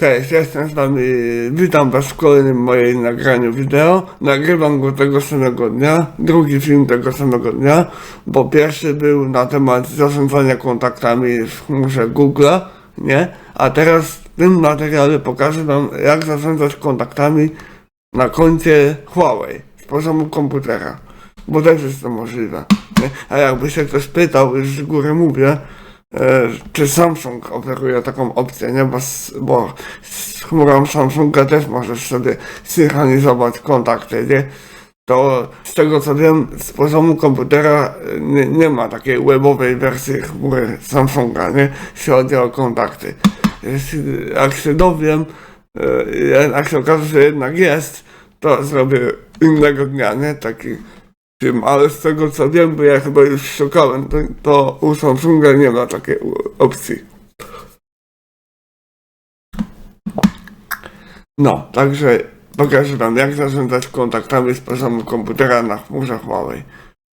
Cześć, jestem z wami, witam was w kolejnym moim nagraniu wideo. Nagrywam go tego samego dnia, drugi film tego samego dnia, bo pierwszy był na temat zarządzania kontaktami w chmurze Google'a, nie? A teraz w tym materiale pokażę wam, jak zarządzać kontaktami na koncie Huawei z poziomu komputera, bo też jest to możliwe. Nie? A jakby się ktoś pytał, już z góry mówię, czy Samsung oferuje taką opcję, nie? Bo, s- bo z chmurą Samsunga też możesz sobie synchronizować kontakty, nie? To z tego co wiem, z poziomu komputera e, nie, nie ma takiej webowej wersji chmury Samsunga, nie? Jeśli chodzi o kontakty. Jeśli, jak się dowiem, e, jak się okaże, że jednak jest, to zrobię innego dnia, nie? Taki film, ale z tego co wiem, bo ja chyba już szukałem, to, to u Samsunga nie ma takiej opcji. No, także pokażę wam jak zarządzać kontaktami z poziomu komputera na chmurze Huawei.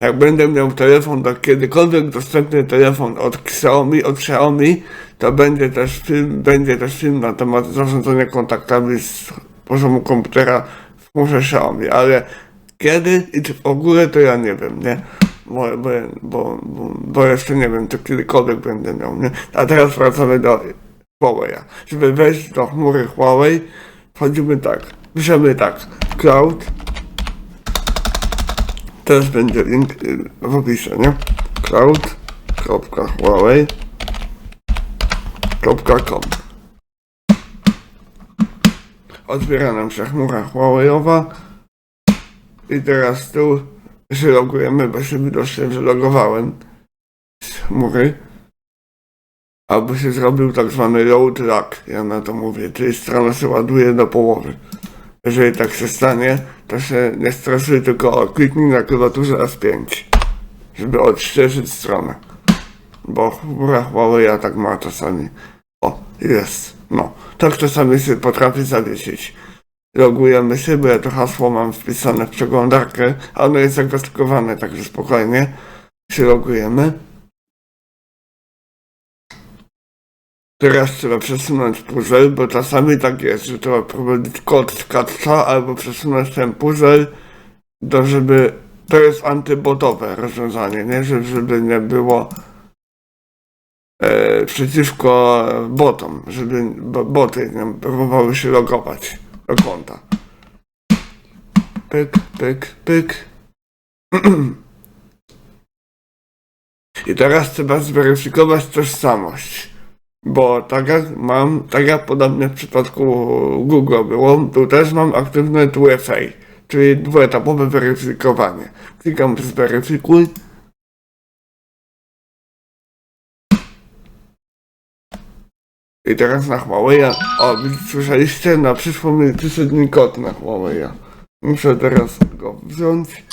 Jak będę miał telefon, to kiedykolwiek dostępny telefon od Xiaomi, od Xiaomi, to będzie też film, będzie też film na temat zarządzania kontaktami z poziomu komputera w chmurze Xiaomi, ale kiedy i czy w ogóle to ja nie wiem, nie? Bo, bo, bo, bo, jeszcze nie wiem, czy kiedykolwiek będę miał, nie? A teraz wracamy do Huawei'a. Żeby wejść do chmury Huawei, wchodzimy tak, piszemy tak, cloud, teraz będzie link y, w opisie, nie? cloud.huawei.com Otwiera nam się chmura Huawei'owa i teraz tu się logujemy, bo się widocznie wylogowałem z chmury. Albo się zrobił tak zwany load lock, ja na to mówię, czyli strona się ładuje do połowy. Jeżeli tak się stanie, to się nie stresuj, tylko kliknij na klawiaturze F5, żeby odświeżyć stronę. Bo chmura Huawei tak ma czasami. O, jest. No, tak czasami się potrafi zawiesić logujemy się, bo ja to hasło mam wpisane w przeglądarkę, a ono jest zakwestkowane, także spokojnie się logujemy. Teraz trzeba przesunąć puzzle, bo czasami tak jest, że trzeba prowadzić kod z captcha albo przesunąć ten puzzle, to żeby, to jest antybotowe rozwiązanie, nie? Żeby, nie było e, przeciwko botom, żeby bo, boty nie próbowały się logować do konta. Pyk, pyk, pyk. I teraz trzeba zweryfikować tożsamość. Bo tak jak mam, tak jak podobnie w przypadku Google było, tu też mam aktywne 2FA, czyli dwuetapowe weryfikowanie. Klikam zweryfikuj. I teraz na Huawei, o, słyszeliście? Na przyszło mi mi kod na Huawei. Muszę teraz go wziąć.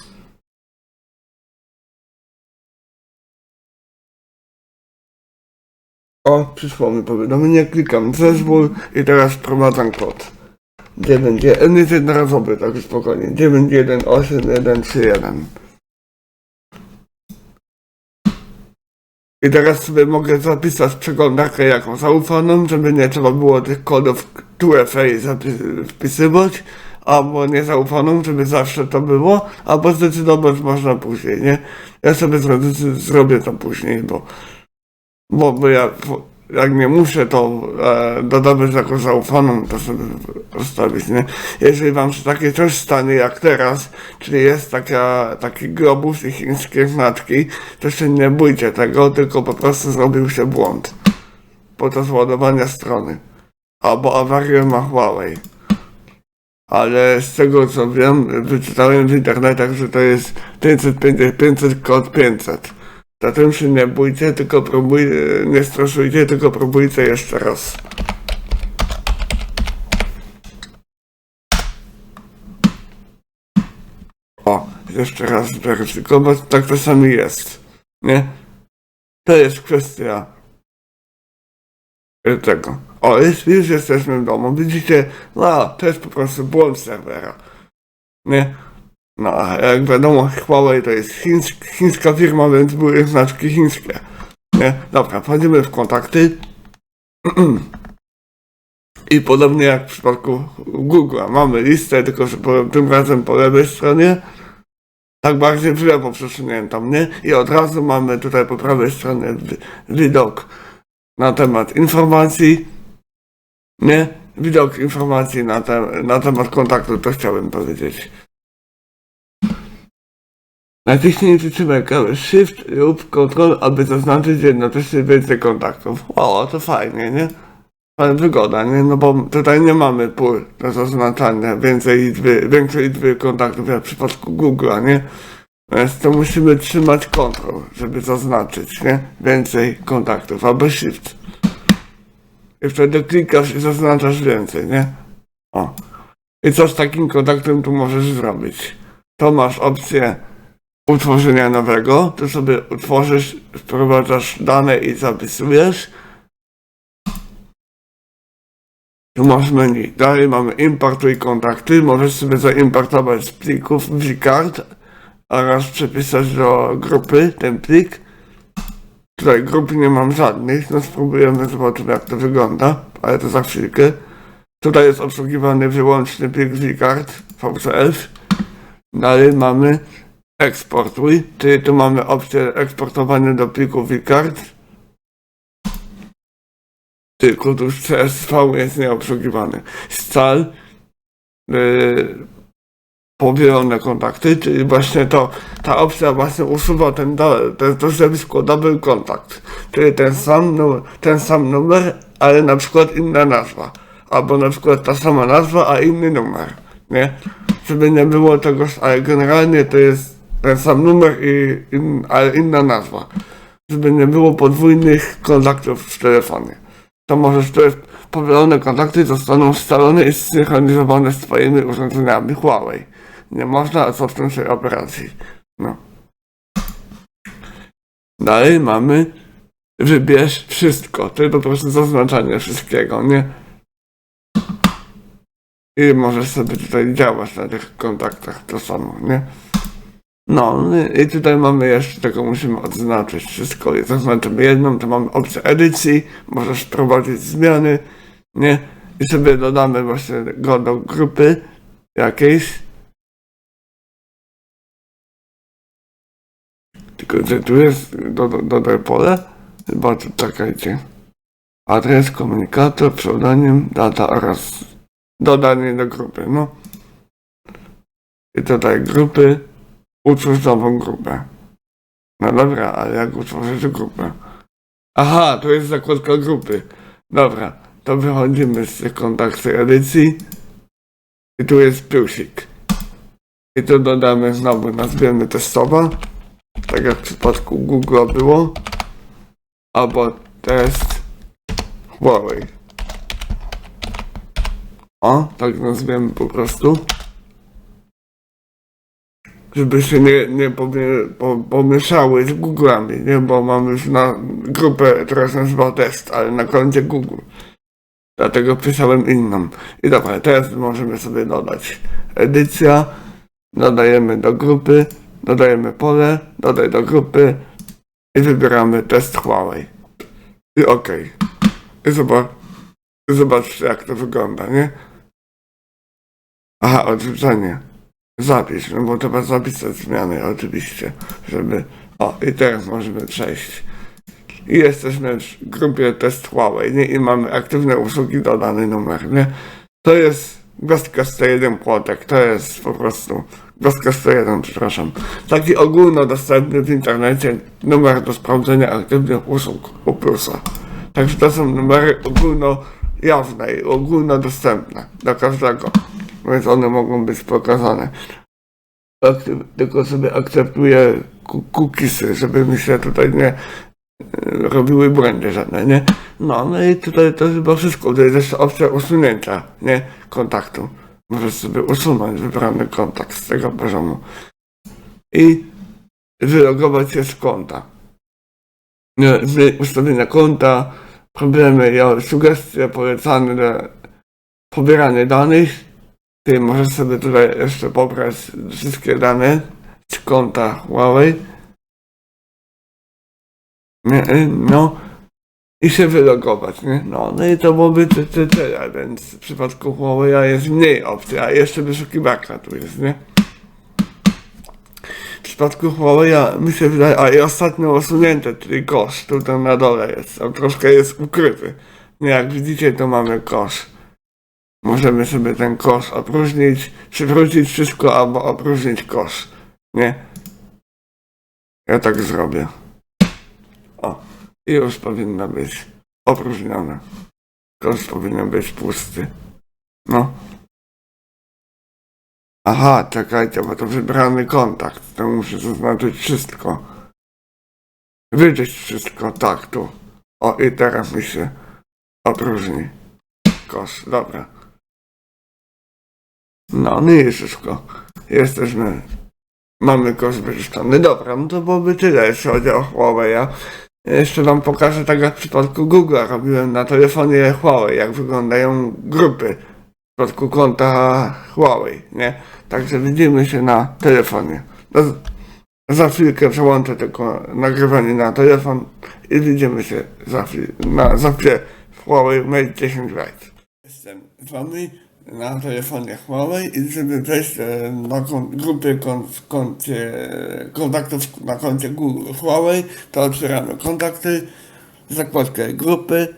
O, przyszło mi powiadomienie, klikam zezwól i teraz wprowadzam kod. 9, on jest jednorazowy, tak spokojnie. 918131. I teraz sobie mogę zapisać przeglądarkę jaką zaufaną, żeby nie trzeba było tych kodów 2FA zapi- wpisywać, albo niezaufaną, żeby zawsze to było, albo zdecydować można później, nie? Ja sobie zrobię, to później, bo, bo, bo ja jak nie muszę to e, dodawać jako zaufaną, to sobie zostawić, nie? Jeżeli wam się takie coś stanie jak teraz, czyli jest taka, taki globus i chińskie znaczki, to się nie bójcie tego, tylko po prostu zrobił się błąd podczas ładowania strony. Albo awarię ma Huawei. Ale z tego co wiem, wyczytałem w internetach, że to jest 550, 500 kod 500. Zatem się nie bójcie, tylko próbuj, nie stresujcie, tylko próbujcie jeszcze raz. O, jeszcze raz zweryfikować, tak czasami jest, nie? To jest kwestia tego. O, jest, już jesteśmy w domu, widzicie? No, to jest po prostu błąd serwera, nie? No, a jak wiadomo, Huawei to jest chińsk, chińska firma, więc były znaczki chińskie. Nie? Dobra, wchodzimy w kontakty. I podobnie jak w przypadku Google'a, mamy listę, tylko że tym razem po lewej stronie, tak bardziej w lewo przesuniętą, nie? I od razu mamy tutaj po prawej stronie wi- widok na temat informacji, nie? Widok informacji na, te, na temat kontaktu, to chciałem powiedzieć. Naciśnij przycisk Shift lub Ctrl, aby zaznaczyć jednocześnie więcej kontaktów. O, to fajnie, nie? Ale wygoda, nie? No bo tutaj nie mamy pól do zaznaczania więcej liczby, większej liczby kontaktów jak w przypadku Google'a, nie? Więc to musimy trzymać Ctrl, żeby zaznaczyć, nie? Więcej kontaktów, albo Shift. I wtedy klikasz i zaznaczasz więcej, nie? O. I co z takim kontaktem tu możesz zrobić? To masz opcję utworzenia nowego, to sobie utworzysz, wprowadzasz dane i zapisujesz. Tu masz menu. Dalej mamy importuj kontakty. Możesz sobie zaimportować z plików wcard oraz przepisać do grupy ten plik. Tutaj grup nie mam żadnych, no spróbujemy zobaczyć jak to wygląda, ale to za chwilkę. Tutaj jest obsługiwany wyłącznie plik wcard VCF. Dalej mamy eksportuj, czyli tu mamy opcję eksportowania do pliku wcard. Tylko tu CSV jest nieobsługiwany. Scal, yy, kontakty, czyli właśnie to, ta opcja właśnie usuwa ten, ten to zjawisko double kontakt, czyli ten sam, nu- ten sam numer, ale na przykład inna nazwa, albo na przykład ta sama nazwa, a inny numer, nie? Żeby nie było tego, ale generalnie to jest ten sam numer i in, ale inna nazwa, żeby nie było podwójnych kontaktów w telefonie. To możesz, to jest powielone kontakty zostaną scalone i zsynchronizowane z twoimi urządzeniami Huawei. Nie można cofnąć tej operacji. No. Dalej mamy wybierz wszystko. To jest po prostu zaznaczanie wszystkiego, nie? I możesz sobie tutaj działać na tych kontaktach to samo, nie? No i tutaj mamy jeszcze tego musimy odznaczyć wszystko. I zaznaczymy jedną, to mamy opcję edycji, możesz wprowadzić zmiany, nie? I sobie dodamy właśnie go do grupy jakiejś. Tylko gdzie tu jest, do, do, dodaj pole, chyba tu czekajcie. Adres, komunikator, pseudonim, data oraz dodanie do grupy, no. I dodaj grupy, utwórz nową grupę. No dobra, ale jak utworzyć grupę? Aha, to jest zakładka grupy. Dobra, to wychodzimy z tych kontakty edycji. I tu jest plusik. I tu dodamy znowu, nazwiemy testowa. Tak jak w przypadku Google było. Albo test Huawei. O, tak nazwiemy po prostu. Żeby się nie, nie pomie, po, pomieszały z Google'ami, nie? Bo mamy już na grupę, się nazywa test, ale na koncie Google. Dlatego pisałem inną. I dobra, teraz możemy sobie dodać edycja, dodajemy do grupy, dodajemy pole, dodaj do grupy i wybieramy test Huawei. I OK. I zobacz, zobaczcie jak to wygląda, nie? Aha, odrzucenie. Zapisz, no bo trzeba zapisać zmiany oczywiście, żeby... O, i teraz możemy przejść. I jesteśmy w grupie test Huawei, nie? I mamy aktywne usługi dodany numer, nie? To jest Gostka 101 płotek, to jest po prostu Gostka 101, przepraszam. Taki ogólnodostępny w internecie numer do sprawdzenia aktywnych usług u plusa. Także to są numery ogólnojawne i ogólnodostępne dla każdego, więc one mogą być pokazane. Aktyw- tylko sobie akceptuję cookiesy, żeby mi się tutaj nie e, robiły błędy żadne, nie? No, no i tutaj to chyba wszystko. To jest jeszcze opcja usunięcia, nie? Kontaktu. Możesz sobie usunąć wybrany kontakt z tego poziomu. I wylogować się z konta. Zmień ustawienia konta, problemy, sugestie, polecane, pobieranie danych. Ty możesz sobie tutaj jeszcze pobrać wszystkie dane z konta Huawei. Y, No i się wylogować, nie? No, no i to byłoby ty, ty, tyle, więc w przypadku Huawei jest mniej opcji, a jeszcze wyszukiwarka tu jest, nie? W przypadku Huawei mi się wydaje, a i ostatnio usunięte, czyli kosz, tutaj na dole jest, tam troszkę jest ukryty. Jak widzicie, to mamy kosz. Możemy sobie ten kosz opróżnić, przywrócić wszystko albo opróżnić kosz, nie? Ja tak zrobię. O, i już powinno być opróżnione. Kosz powinien być pusty. No. Aha, czekajcie, bo to wybrany kontakt. To muszę zaznaczyć wszystko. Wyczyść wszystko, tak, tu. O, i teraz mi się opróżni. Kosz, dobra. No, no i wszystko. Jesteśmy. Mamy kosz wyczyszczony. Dobra, no to byłoby tyle, jeśli chodzi o Huawei. Jeszcze wam pokażę tak jak w przypadku Google robiłem na telefonie Huawei, jak wyglądają grupy w przypadku konta Huawei, nie? Także widzimy się na telefonie. No, za chwilkę przełączę tylko nagrywanie na telefon i widzimy się za, chwil, na, za w Huawei Mate 10 Lite. Jestem z wami na telefonie Huawei i żeby wejść e, na kon, grupy kontaktów na koncie Google Huawei, to otwieramy kontakty, zakładkę grupy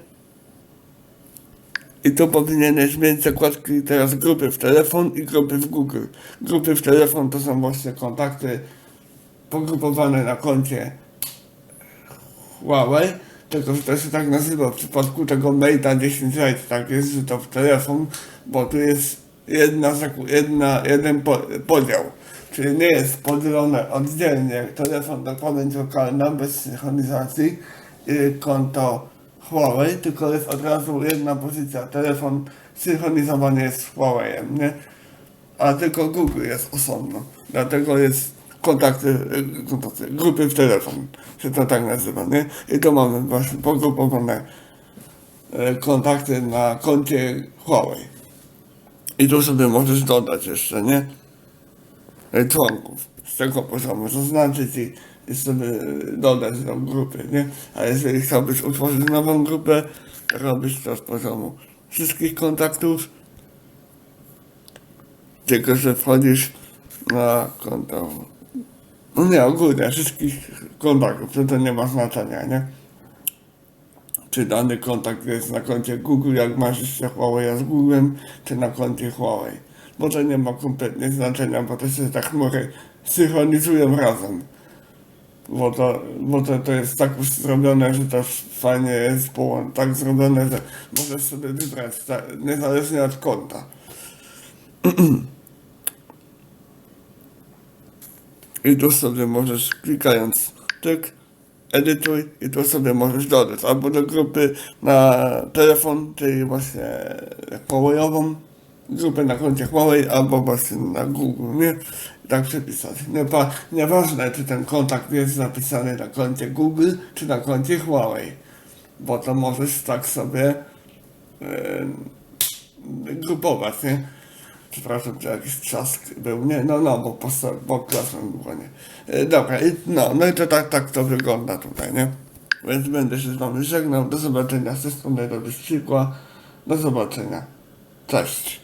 i tu powinieneś mieć zakładki teraz grupy w telefon i grupy w Google. Grupy w telefon to są właśnie kontakty pogrupowane na koncie Huawei, to się tak nazywa w przypadku tego Mate'a 10 Lite, tak jest, że to w telefon, bo tu jest jedna, jedna, jeden po, podział, czyli nie jest podzielone oddzielnie telefon do pamięć lokalna bez synchronizacji i konto Huawei, tylko jest od razu jedna pozycja, telefon synchronizowany jest z Huawei'em, nie? a tylko Google jest osobno. Dlatego jest kontakty, kontakty, grupy w telefon, się to tak nazywa, nie? I to mamy właśnie pogrupowane e, kontakty na koncie Huawei. I tu sobie możesz dodać jeszcze, nie? E, Członków z tego poziomu, zaznaczyć i, i sobie dodać do grupy, nie? A jeżeli chciałbyś utworzyć nową grupę, robisz to z poziomu wszystkich kontaktów, tylko że wchodzisz na konto. No nie, ogólnie wszystkich kontaktów, to, nie ma znaczenia, nie? Czy dany kontakt jest na koncie Google, jak masz jeszcze Huawei z Googlem, czy na koncie Huawei. Bo to nie ma kompletnie znaczenia, bo to się te chmury synchronizują razem. Bo to, bo to, to jest tak już zrobione, że to fajnie jest tak zrobione, że możesz sobie wybrać niezależnie od konta. I tu sobie możesz klikając tyk, edytuj i tu sobie możesz dodać albo do grupy na telefon, czyli właśnie Huawei'ową, grupę na koncie Huawei albo właśnie na Google, nie? I tak przepisać. Nie, nieważne, czy ten kontakt jest zapisany na koncie Google, czy na koncie Huawei, bo to możesz tak sobie e, grupować, nie? Przepraszam, czy jakiś trzask był, nie? No, no, bo, posta- bo klasem było, nie? E, Dobra, no, no i to tak, tak to wygląda tutaj, nie? Więc będę się z wami żegnał, do zobaczenia ze strony do do zobaczenia, cześć.